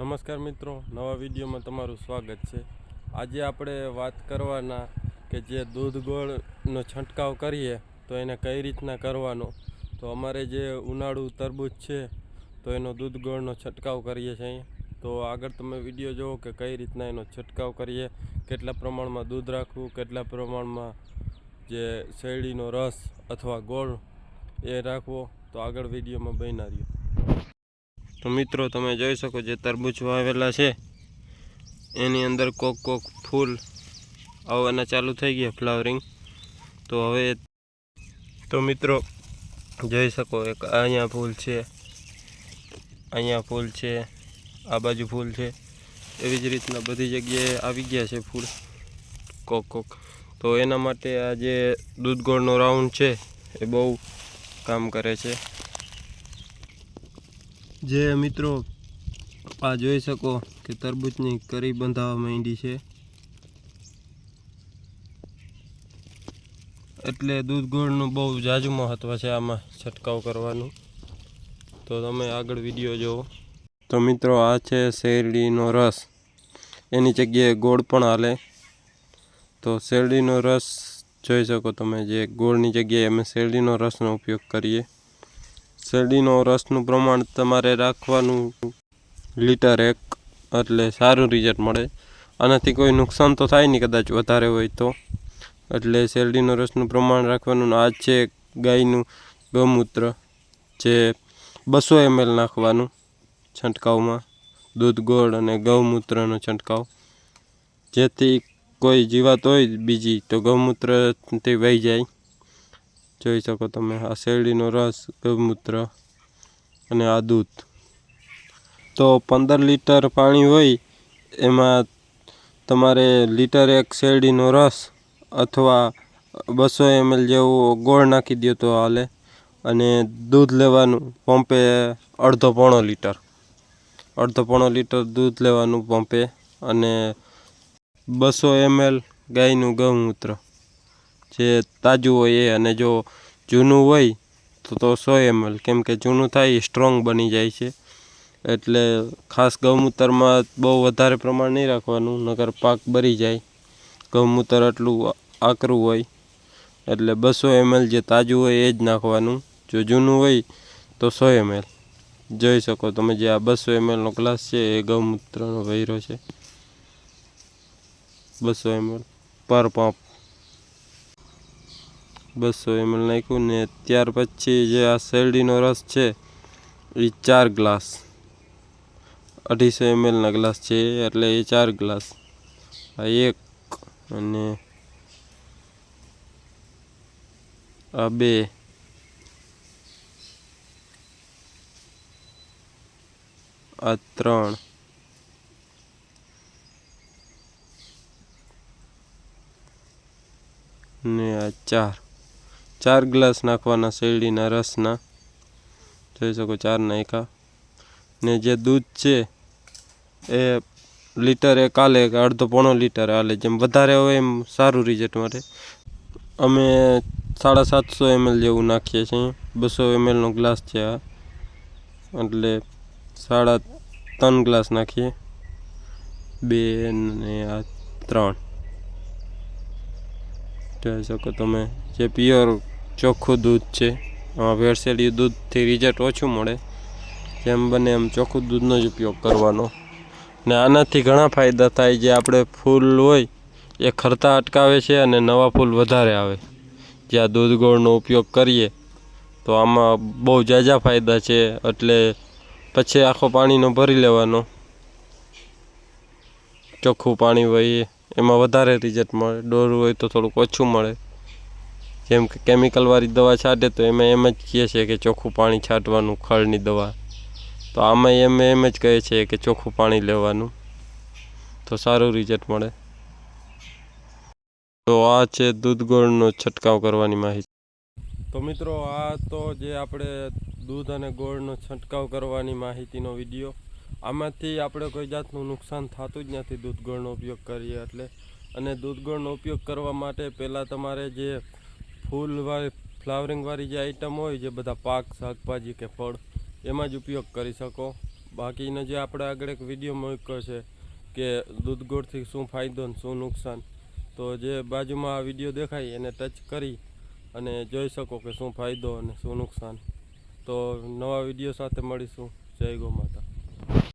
નમસ્કાર મિત્રો, નવા વિડીયોમાં તમારું સ્વાગત છે. આજે આપણે વાત કરવાના કે જે દૂધ ગોળનો છંટકાવ કરીએ તો એને કઈ રીતના કરવાનો? તો અમારે જે ઉનાળુ તરબૂચ છે, તો એનો દૂધ ગોળનો છંટકાવ કરીએ છીએ તો આગળ તમે વીડિયો જુઓ કે કઈ રીતના એનો છંટકાવ કરીએ, કેટલા પ્રમાણમાં દૂધ રાખવું, કેટલા પ્રમાણમાં જે શેરડીનો રસ અથવા ગોળ એ રાખવો. તો આગળ વિડીયોમાં બન્યા રહ્યો તો મિત્રો, તમે જોઈ શકો જે તરબૂચ વાવેલા છે, એની અંદર કોક કોક ફૂલ આવવાના ચાલુ થઈ ગયા, ફ્લાવરિંગ. તો હવે તો મિત્રો, જોઈ શકો એક અહીંયા ફૂલ છે, અહીંયા ફૂલ છે, આ બાજુ ફૂલ છે. એવી જ રીતના બધી જગ્યાએ આવી ગયા છે ફૂલ, કોક કોક. તો એના માટે આ જે દૂધગોળનો રાઉન્ડ છે, એ બહુ કામ કરે છે. જે મિત્રો આ જોઈ શકો કે તરબૂચની કરી બંધાવા માંડી છે. એટલે દૂધ ગોળનું બહુ જાજુ મહત્વ છે આમાં છંટકાવ કરવાનું. તો તમે આગળ વીડિયો જુઓ તો મિત્રો આ છે શેરડીનો રસ. એની જગ્યાએ ગોળ પણ હાલે. તો શેરડીનો રસ જોઈ શકો તમે જે ગોળની જગ્યાએ અમે શેરડીનો રસનો ઉપયોગ કરીએ. શેરડીનો રસનું પ્રમાણ તમારે રાખવાનું. લીટર એક, એટલે સારું રિઝલ્ટ મળે. આનાથી કોઈ નુકસાન તો થાય નહીં કદાચ વધારે હોય તો. એટલે શેરડીનો રસનું પ્રમાણ રાખવાનું. આ છે ગાયનું ગૌમૂત્ર, જે બસો એમએલ નાખવાનું છંટકાવમાં. દૂધ ગોળ અને ગૌમૂત્રનો છંટકાવ. જેથી કોઈ જીવાત હોય બીજી તો ગૌમૂત્રથી વહી જાય. જોઈ શકો તમે. આ શેરડીનો રસ, ગૌમૂત્ર અને આ દૂધ. તો પંદર લીટર પાણી હોય, એમાં તમારે લીટર એક શેરડીનો રસ અથવા બસો એમએલ જેવું ગોળ નાખી દો તો હાલે. અને દૂધ લેવાનું પંપે અડધો પોણો લીટર. અડધો પોણો લીટર દૂધ લેવાનું પંપે અને બસો એમએલ ગાયનું ગૌમૂત્ર. જે તાજું હોય એ અને જો જૂનું હોય, તો તો સો એમએલ કેમ કે જૂનું થાય એ સ્ટ્રોંગ બની જાય છે. એટલે ખાસ ગૌમૂત્રમાં બહુ વધારે પ્રમાણ નહીં રાખવાનું નગર પાક બરી જાય. ગૌમૂત્ર આટલું આકરું હોય. એટલે બસો એમએલ જે તાજું હોય એ જ નાખવાનું. જો જૂનું હોય, તો સો એમએલ જોઈ શકો તમે જે આ બસો એમએલનો ગ્લાસ છે, એ ગૌમૂત્રનો વૈરો છે. બસો એમએલ પર પંપ. બસો એમએલ નાખ્યું ને ત્યાર પછી જે આ શેરડીનો રસ છે, એ ચાર ગ્લાસ. અઢીસો એમએલના ગ્લાસ છે એટલે એ ચાર ગ્લાસ. આ એક અને આ બે. આ ત્રણ. ને આ ચાર. ચાર ગ્લાસ નાખવાના શેરડીના રસના. જોઈ શકો ચાર નાખ્યા. ને જે દૂધ છે, એ લીટર એક આલે અડધો પોણો લીટર આલે. જેમ વધારે હોય એમ સારું રિઝલ્ટ માટે અમે સાડા સાતસો એમએલ જેવું નાખીએ છીએ. બસો એમએલનો ગ્લાસ છે આ. એટલે સાડા ત્રણ ગ્લાસ નાખીએ. બે ને આ ત્રણ. જોઈ શકો તમે, જે પ્યોર ચોખ્ખું દૂધ છે. ભેળસેળિયું દૂધથી રિઝલ્ટ ઓછું મળે. જેમ બને એમ ચોખ્ખું દૂધનો જ ઉપયોગ કરવાનો. ને આનાથી ઘણા ફાયદા થાય જે આપણે ફૂલ હોય, એ ખરતા અટકાવે છે અને નવા ફૂલ વધારે આવે. જ્યાં દૂધ ગોળનો ઉપયોગ કરીએ, તો આમાં બહુ ઝાઝા ફાયદા છે. એટલે પછી આખો પાણીનો ભરી લેવાનો. ચોખ્ખું પાણી હોય એમાં વધારે રિઝલ્ટ મળે. ડોર હોય તો થોડુંક ઓછું મળે. જેમ કે કેમિકલવાળી દવા છાંટે તો એમાં એમ જ કહે છે કે ચોખ્ખું પાણી છાંટવાનું ખળની દવા. તો આમાં એમ એમ જ કહે છે કે ચોખ્ખું પાણી લેવાનું. તો સારું રિઝલ્ટ મળે. તો આ છે દૂધ ગોળનો છંટકાવ કરવાની માહિતી. તો મિત્રો, આ તો જે આપણે દૂધ અને ગોળનો છંટકાવ કરવાની માહિતીનો વીડિયો. આમાંથી આપણે કોઈ જાતનું નુકસાન થતું જ નથી દૂધ ગોળનો ઉપયોગ કરીએ એટલે. અને દૂધ ગોળનો ઉપયોગ કરવા માટે પહેલાં તમારે જે ફૂલવાળી ફ્લાવરિંગવાળી જે આઈટમ હોય, જે બધા પાક, શાકભાજી કે ફળ, એમાં જ ઉપયોગ કરી શકો. બાકીનો જે આપણે આગળ એક વીડિયો મૂક્યો છે કે દૂધ ગોળથી શું ફાયદો ને શું નુકસાન, તો જે બાજુમાં આ વીડિયો દેખાય, એને ટચ કરી અને જોઈ શકો કે શું ફાયદો અને શું નુકસાન. તો નવા વીડિયો સાથે મળીશું. જય ગો માતા